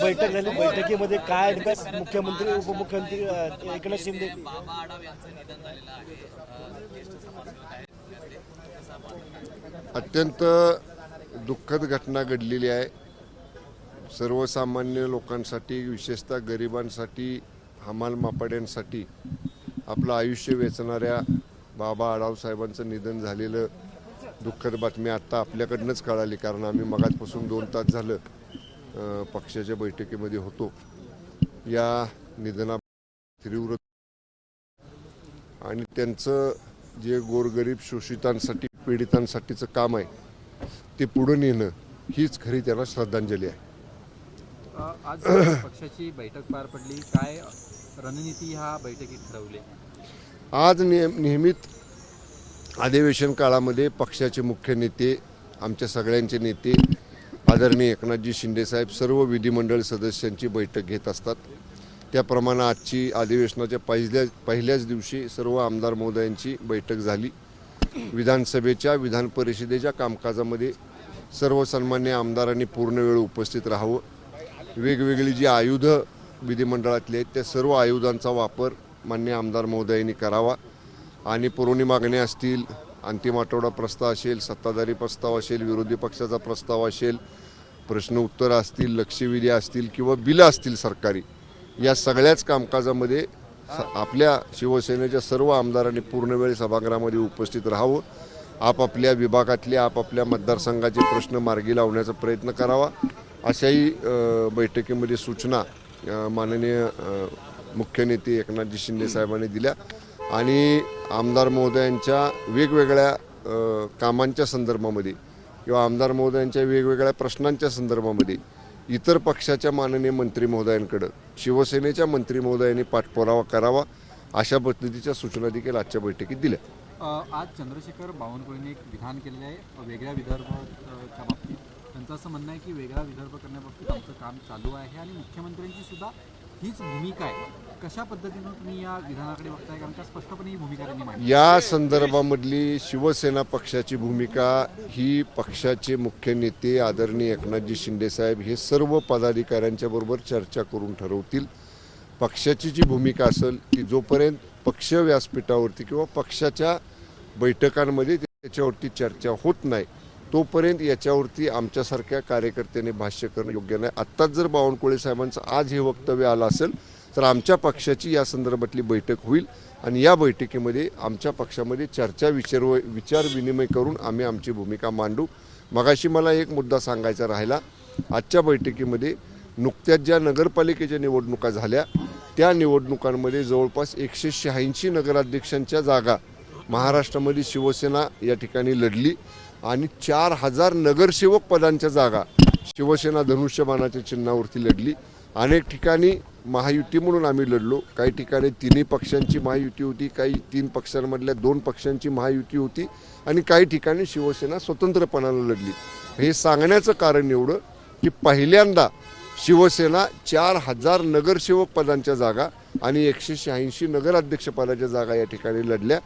बैठक झाली बैठकीमध्ये काय मुख्यमंत्री उपमुख्यमंत्री एकनाथ शिंदे? अत्यंत दुःखद घटना घडलेली आहे. सर्वसामान्य लोकांसाठी विशेषतः गरिबांसाठी हमाल मापाड्यांसाठी आपलं आयुष्य वेचणाऱ्या बाबा आढाव साहेबांचं निधन झालेलं दुःखद बातमी आत्ता आपल्याकडनंच कळाली. कारण आम्ही मगाचपासून दोन तास झालं पक्षाच्या बैठकीमध्ये होतो. या निधना तीव्र आणि त्यांचं जे गोरगरीब शोषितांसाठी पीडितांसाठीचं काम आहे ते पुढं नेणं हीच खरी त्यांना श्रद्धांजली आहे. आज पक्षाची बैठक पार पडली. काय रणनीती ह्या बैठकीत ठरवली? आज नेहमीत अधिवेशन काळामध्ये पक्षाचे मुख्य नेते आमच्या सगळ्यांचे नेते आदरणीय एकनाथजी शिंदेसाहेब सर्व विधिमंडळ सदस्यांची बैठक घेत असतात. त्याप्रमाणे आजची अधिवेशनाच्या पहिल्या पहिल्याच दिवशी सर्व आमदार महोदयांची बैठक झाली. विधानसभेच्या विधान परिषदेच्या कामकाजामध्ये सर्वसन्मान्य आमदारांनी पूर्ण वेळ उपस्थित राहावं. वेगवेगळी जी आयुधं विधिमंडळातली आहेत त्या सर्व आयुधांचा वापर मान्य आमदार महोदयांनी करावा. आणि पुरवणी मागण्या असतील अंतिम आठवडा प्रस्ताव असेल सत्ताधारी प्रस्ताव असेल विरोधी पक्षाचा प्रस्ताव असेल प्रश्न उत्तर असतील लक्षवेधी असतील किंवा बिलं असतील सरकारी या सगळ्याच कामकाजामध्ये स- आपल्या शिवसेनेच्या सर्व आमदारांनी पूर्णवेळ सभागृहामध्ये उपस्थित राहावं. आपापल्या विभागातले आपापल्या मतदारसंघाचे प्रश्न मार्गी लावण्याचा प्रयत्न करावा. अशाही बैठकीमध्ये सूचना माननीय मुख्य नेते एकनाथजी शिंदे साहेबांनी दिल्या आणि आमदार महोदयांच्या वेगवेगळ्या कामांच्या संदर्भामध्ये किंवा आमदार महोदयांच्या वेगवेगळ्या प्रश्नांच्या संदर्भामध्ये इतर पक्षाच्या माननीय मंत्री महोदयांकडं शिवसेनेच्या मंत्री महोदयांनी पाठपुरावा करावा अशा पद्धतीच्या सूचना देखील आजच्या बैठकीत दिल्या. आज चंद्रशेखर बावनकुळेंनी एक विधान केलेलं आहे वेगळ्या विदर्भाच्या बाबतीत. त्यांचं असं म्हणणं आहे की वेगळा विदर्भ करण्याबाबतीत आमचं काम चालू आहे आणि मुख्यमंत्र्यांची सुद्धा हीच भूमिका आहे. कशा पद्धतीनं तुम्ही या विधानाकडे बघताय? कारण का स्पष्टपणे ही भूमिका त्यांनी मांडली. या संदर्भामधली शिवसेना पक्षाची भूमिका ही पक्षाचे मुख्य नेते आदरणीय एकनाथजी शिंदेसाहेब हे सर्व पदाधिकाऱ्यांच्या बरोबर चर्चा करून ठरवतील. पक्षाची जी भूमिका असेल की जोपर्यंत पक्ष व्यासपीठावरती किंवा पक्षाच्या बैठकांमध्ये त्याच्यावरती चर्चा होत नाही तोपर्यंत याच्यावरती आमच्यासारख्या कार्यकर्त्याने भाष्य करणं योग्य नाही. आत्ताच जर बावनकुळे साहेबांचं आज हे वक्तव्य आलं असेल तर आमच्या पक्षाची या संदर्भातली बैठक होईल आणि या बैठकीमध्ये आमच्या पक्षामध्ये चर्चा विचार विचार विनिमय करून आम्ही आमची भूमिका मांडू. मगाशी मला एक मुद्दा सांगायचा राहिला. आजच्या बैठकीमध्ये नुकत्याच ज्या नगरपालिकेच्या निवडणुका झाल्या त्या निवडणुकांमध्ये जवळपास एकशे शहाऐंशी नगराध्यक्षांच्या जागा महाराष्ट्रामध्ये शिवसेना या ठिकाणी लढली आणि चार हजार नगरसेवक पदांच्या जागा शिवसेना धनुष्यबाणाच्या चिन्हावरती लढली. अनेक ठिकाणी महायुती म्हणून आम्ही लढलो. काही ठिकाणी तिन्ही पक्षांची महायुती होती काही तीन पक्षांमधल्या दोन पक्षांची महायुती होती आणि काही ठिकाणी शिवसेना स्वतंत्रपणानं लढली. हे सांगण्याचं कारण एवढं की पहिल्यांदा शिवसेना चार हजार नगरसेवक पदांच्या जागा आणि एकशे शहाऐंशी नगराध्यक्षपदाच्या जागा या ठिकाणी लढल्या.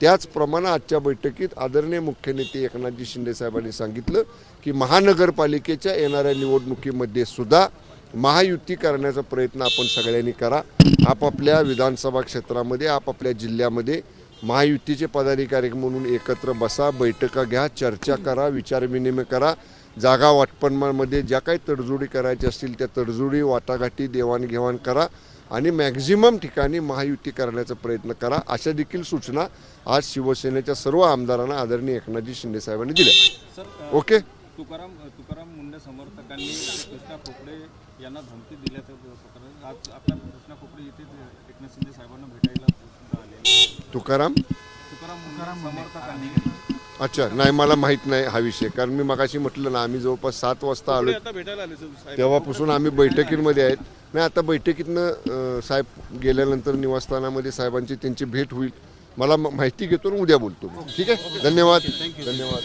त्याचप्रमाणे आजच्या बैठकीत आदरणीय मुख्य नेते एकनाथजी शिंदे साहेबांनी सांगितलं की महानगरपालिकेच्या येणाऱ्या निवडणुकीमध्ये सुद्धा महायुती करण्याचा प्रयत्न आपण सगळ्यांनी करा. आपापल्या विधानसभा क्षेत्रामध्ये आपापल्या जिल्ह्यामध्ये महायुतीचे पदाधिकारी म्हणून एकत्र बसा बैठका घ्या चर्चा करा विचारविनिमय करा. जागा वाटपणामध्ये ज्या काही तडजोडी करायच्या असतील त्या तडजोडी वाटाघाटी देवाणघेवाण करा. आणि मॅक्झिमम ठिकाणी महायुती करण्याचा प्रयत्न करा अशा देखील सूचना आज शिवसेनेच्या सर्व आमदारांना आदरणीय एकनाथजी शिंदे साहेबांनी दिल्या. ओके? तुकाराम तुकाराम मुंडे समर्थकांनी कृष्णा खोपडे यांना धमकी दिल्याचं प्रकरण आज आपल्या कृष्णा खोपडे इथे एकनाथ शिंदे साहेबांना भेटायला तुकाराम? तुकाराम मुंडे समर्थकांनी अच्छा नाही मला माहीत नाही हा विषय कारण मी मगाशी म्हटलं ना आम्ही जवळपास सात वाजता आलो. आता भेटायला आले साहेब. तेव्हापासून आम्ही बैठकींमध्ये आहेत. नाही आता बैठकीतनं अं, साहेब गेल्यानंतर निवासस्थानामध्ये साहेबांची त्यांची भेट होईल. मला म- माहिती घेतो आणि उद्या बोलतो मी. ठीक आहे? धन्यवाद. धन्यवाद.